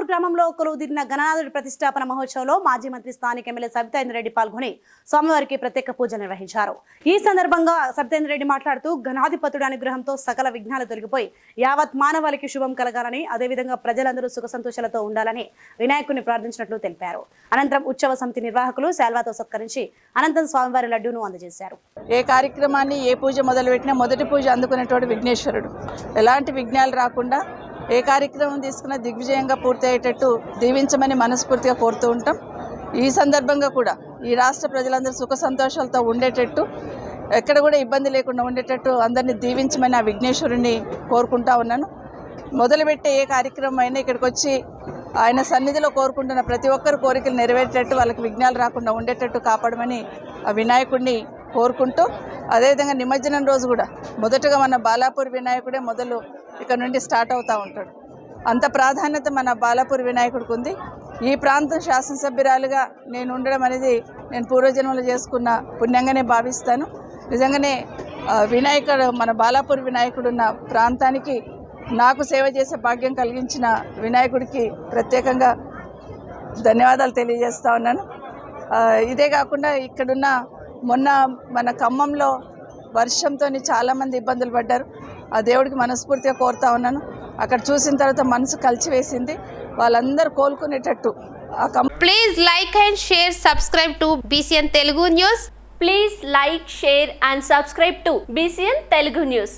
బాలాపూర్ గ్రామంలో కొలువుదిరిన గణనాథుడి ప్రతిష్టాపన మహోత్సవంలో మాజీ మంత్రి స్థానిక ఎమ్మెల్యే సబితాయింద్ర రెడ్డి పాల్గొని స్వామివారికి ప్రత్యేక పూజలు నిర్వహించారు. ఈ సందర్భంగా సబితేంద్ర రెడ్డి మాట్లాడుతూ గణాధిపతుడి అనుగ్రహంతో సకల విఘ్నాలు తొలగిపోయి యావత్ మానవాళికి శుభం కలగాలని అదేవిధంగా ప్రజలందరూ సుఖ సంతోషాలతో ఉండాలని వినాయకుడిని ప్రార్థించినట్లు తెలిపారు. అనంతరం ఉత్సవ సమితి నిర్వాహకులు శాల్వాతో సత్కరించి అనంతరం స్వామివారి లడ్డూను అందజేశారు. ఏ కార్యక్రమాన్ని ఏ పూజ మొదలుపెట్టినా మొదటి పూజ అందుకునేటోడు విఘ్నేశ్వరుడు. ఎలాంటి విఘ్నాలు రాకుండా ఏ కార్యక్రమం తీసుకున్నా దిగ్విజయంగా పూర్తి అయ్యేటట్టు దీవించమని మనస్ఫూర్తిగా కోరుతూ ఉంటాం. ఈ సందర్భంగా కూడా ఈ రాష్ట్ర ప్రజలందరూ సుఖ సంతోషాలతో ఉండేటట్టు ఎక్కడ కూడా ఇబ్బంది లేకుండా ఉండేటట్టు అందరినీ దీవించమని ఆ విఘ్నేశ్వరుణ్ణి కోరుకుంటా ఉన్నాను. మొదలుపెట్టే ఏ కార్యక్రమం అయినా ఇక్కడికి వచ్చి ఆయన సన్నిధిలో కోరుకుంటున్న ప్రతి ఒక్కరు కోరికలు నెరవేరేటట్టు వాళ్ళకి విఘ్నాలు రాకుండా ఉండేటట్టు కాపాడమని ఆ వినాయకుడిని కోరుకుంటూ అదేవిధంగా నిమజ్జనం రోజు కూడా మొదటగా మన బాలాపూర్ వినాయకుడే మొదలు ఇక్కడ నుండి స్టార్ట్ అవుతూ ఉంటాడు. అంత ప్రాధాన్యత మన బాలాపూర్ వినాయకుడికి ఉంది. ఈ ప్రాంతం శాసనసభ్యురాలుగా నేను ఉండడం అనేది నేను పూర్వజన్మలు చేసుకున్న పుణ్యంగానే భావిస్తాను. నిజంగానే వినాయకుడు మన బాలాపూర్ వినాయకుడు ఉన్న ప్రాంతానికి నాకు సేవ చేసే భాగ్యం కలిగించిన వినాయకుడికి ప్రత్యేకంగా ధన్యవాదాలు తెలియజేస్తా ఉన్నాను. ఇదే కాకుండా ఇక్కడున్న మొన్న మన ఖమ్మంలో వర్షంతో చాలామంది ఇబ్బందులు పడ్డారు. ఆ దేవుడికి మనస్ఫూర్తిగా కోరుతా ఉన్నాను. అక్కడ చూసిన తర్వాత మనసు కలిసివేసింది వాళ్ళందరూ కోలుకునేటట్టు please like and share subscribe to BCN Telugu news please like share and subscribe to BCN Telugu news